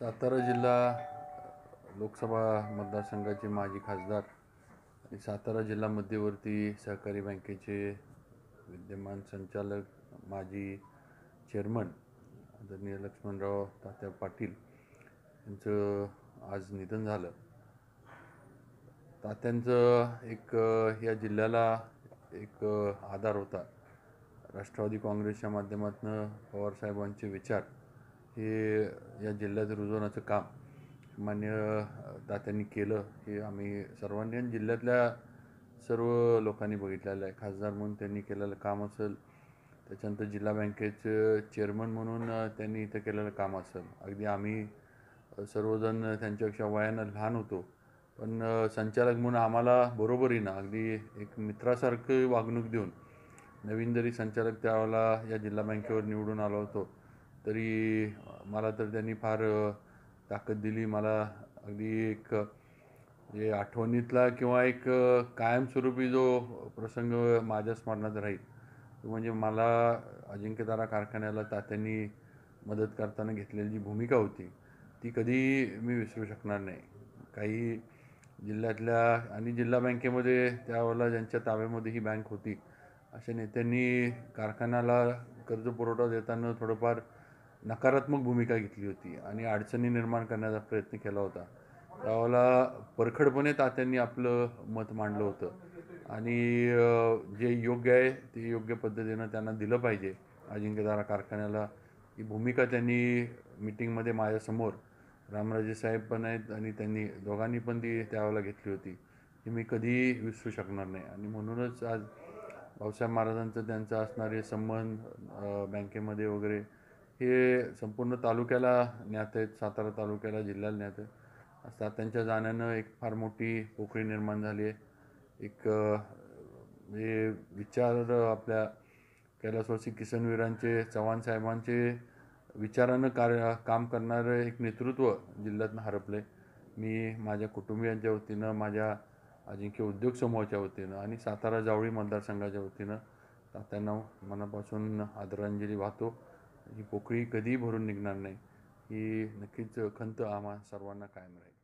सातारा जिल्हा लोकसभा मतदारसंघाचे माजी खासदार आणि सातारा जिल्हा मध्यवर्ती सहकारी बँकेचे विद्यमान संचालक माजी चेअरमन आदरणीय लक्ष्मणराव तात्या पाटील यांचं आज निधन झालं. तात्यांचं एक या जिल्ह्याला एक आधार होता. राष्ट्रवादी काँग्रेसच्या माध्यमातून पवारसाहेबांचे विचार हे या जिल्ह्यात रुजवण्याचं काम मान्य दात्यांनी तात्यांनी केलं हे आम्ही सर्वांनी आणि जिल्ह्यातल्या सर्व लोकांनी बघितलेलं आहे. खासदार म्हणून त्यांनी केलेलं काम असेल त्याच्यानंतर जिल्हा बँकेचं चेअरमन म्हणून त्यांनी इथं केलेलं काम असेल. अगदी आम्ही सर्वजण त्यांच्यापेक्षा वयानं लहान होतो पण संचालक म्हणून आम्हाला बरोबरी ना अगदी एक मित्रासारखं वागणूक देऊन नवीन जरी संचालक त्यावेळेला या जिल्हा बँकेवर निवडून आलो होतो तरी मला तर त्यांनी फार ताकद दिली. मला अगदी एक म्हणजे जे आठवणीतला किंवा एक कायमस्वरूपी जो प्रसंग माझ्या स्मरणात राहील तो म्हणजे मला अजिंक्यतारा कारखान्याला तात्यांनी मदत करताना घेतलेली जी भूमिका होती ती कधी मी विसरू शकणार नाही. काही जिल्ह्यातल्या आणि जिल्हा बँकेमध्ये त्यावेळेला ज्यांच्या ताब्यामध्ये ही बँक होती अशा नेत्यांनी कारखान्याला कर्ज पुरवठा देताना थोडंफार नकारात्मक भूमिका घेतली होती आणि अडचणी निर्माण करण्याचा प्रयत्न केला होता. त्यावेळेला परखडपणे तात्यांनी आपलं मत मांडलं होतं. आणि जे योग्य आहे ते योग्य पद्धतीनं त्यांना दिलं पाहिजे. अजिंक्यदारा कारखान्याला ही भूमिका त्यांनी मिटिंगमध्ये माझ्यासमोर रामराजे साहेब पण आहेत आणि त्यांनी दोघांनी पण ती त्यावेळेला घेतली होती ही मी कधी विसरू शकणार नाही. आणि म्हणूनच आज भाऊसाहेब महाराजांचं त्यांचं असणारे संबंध बँकेमध्ये वगैरे हे संपूर्ण तालुक्याला ज्ञात आहेत सातारा तालुक्याला जिल्ह्याला ज्ञात आहेत. असतात त्यांच्या जाण्यानं एक फार मोठी पोकळी निर्माण झाली आहे. एक हे विचार आपल्या कैलासवासी किसनवीरांचे चव्हाण साहेबांचे विचारानं कार्य काम करणारं एक नेतृत्व जिल्ह्यातनं हरपले मी माझ्या कुटुंबियांच्या वतीनं माझ्या अजिंक्य उद्योग समूहाच्या वतीनं आणि सातारा जावळी मतदारसंघाच्या वतीनं त्यांना मनापासून आदरांजली वाहतो. ही पोकळी कधीही भरून निघणार नाही. ही नक्कीच खंत आम्हा सर्वांना कायम राहील.